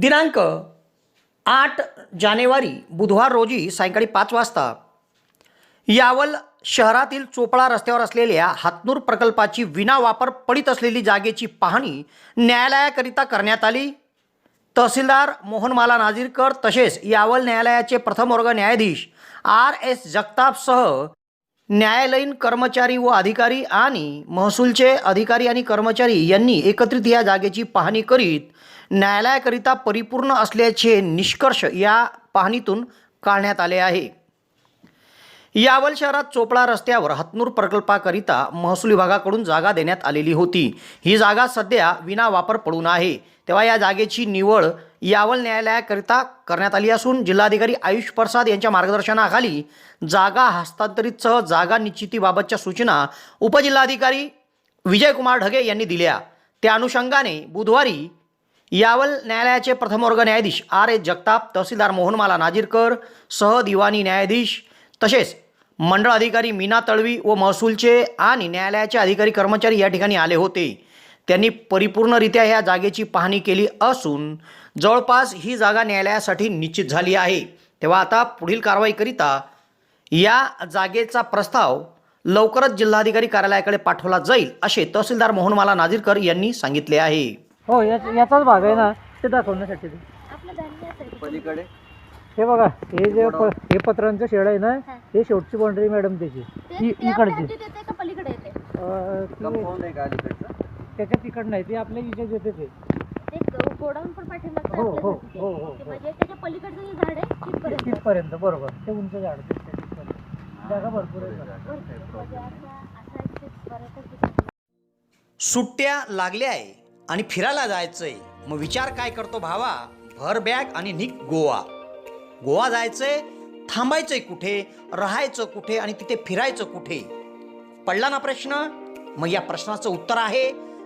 दिनांक आठ जानेवारी बुधवार रोजी सायंकाळी पाच वाजता यावल शहरातील चोपळा रस्त्यावर असलेल्या हातनूर प्रकल्पाची विनावापर पडित असलेली जागेची पाहणी न्यायालयाकरिता करण्यात आली. तहसीलदार मोहनमाला नाझीरकर तसेच यावल न्यायालयाचे प्रथम वर्ग न्यायाधीश आर एस जगतापसह न्यायालयीन कर्मचारी व अधिकारी आणि महसूलचे अधिकारी आणि कर्मचारी यांनी एकत्रित या जागेची पाहणी करीत न्यायालयाकरिता परिपूर्ण असल्याचे निष्कर्ष या पाहणीतून काढण्यात आले आहे. यावल शहरात चोपडा रस्त्यावर हतनूर प्रकल्पाकरिता महसूल विभागाकडून जागा देण्यात आलेली होती. ही जागा सध्या विना वापर पडून आहे. तेव्हा या जागेची निवड यावल न्यायालयाकरिता करण्यात आली असून जिल्हाधिकारी आयुष प्रसाद यांच्या मार्गदर्शनाखाली जागा हस्तांतरितसह जागा निश्चितीबाबतच्या सूचना उपजिल्हाधिकारी विजयकुमार ढगे यांनी दिल्या. त्या अनुषंगाने बुधवारी यावल न्यायालयाचे प्रथमवर्ग न्यायाधीश आर एस जगताप तहसीलदार मोहनमाला नाजीरकर सह दिवाणी न्यायाधीश तसेच मंडळ अधिकारी मीना तळवी व महसूलचे आणि न्यायालयाचे अधिकारी कर्मचारी या ठिकाणी आले होते. त्यांनी परिपूर्णरित्या ह्या जागेची पाहणी केली असून जवळपास ही जागा न्यायालयासाठी निश्चित झाली आहे. तेव्हा आता पुढील कारवाईकरिता या जागेचा प्रस्ताव लवकरच जिल्हाधिकारी कार्यालयाकडे पाठवला जाईल असे तहसीलदार मोहनमाला नाझीरकर यांनी सांगितले आहे. हो याच याचाच भाग आहे ना ते दाखवण्यासाठी. पलीकडे. हे बघा हे जे प हे पत्रांचं शेड आहे ना हे. शेवटची बाउंड्री मॅडम त्याची. इ- इकडची. येते का पलीकडे येते अं, ती कंपाऊंड आहे का अलीकडचं? त्याच्या तिकड नाही ते आपल्या इथे येते ते ते ग- गोडाऊन पण पाठीमागचं हो, हो, तिथे. हो, हो, ते हो. म्हणजे त्याच्या पलीकडचं जे झाड आहे तिथपर्यंत तिथपर्यंत बरोबर ते उंच झाड ते ते तिथपर्यंत. जागा भरपूर आहे बघा. म्हणजे असा असा एक ते बऱ्याचच ठिकाणी सुट्ट्या लागल्या आहे आणि फिरायला जायचंय मग विचार काय करतो भावा भर बॅग आणि निघ गोवा गोवा जायचंय थांबायचंय कुठे राहायचं कुठे आणि तिथे फिरायचं कुठे पडला ना प्रश्न मग या प्रश्नाचं उत्तर आहे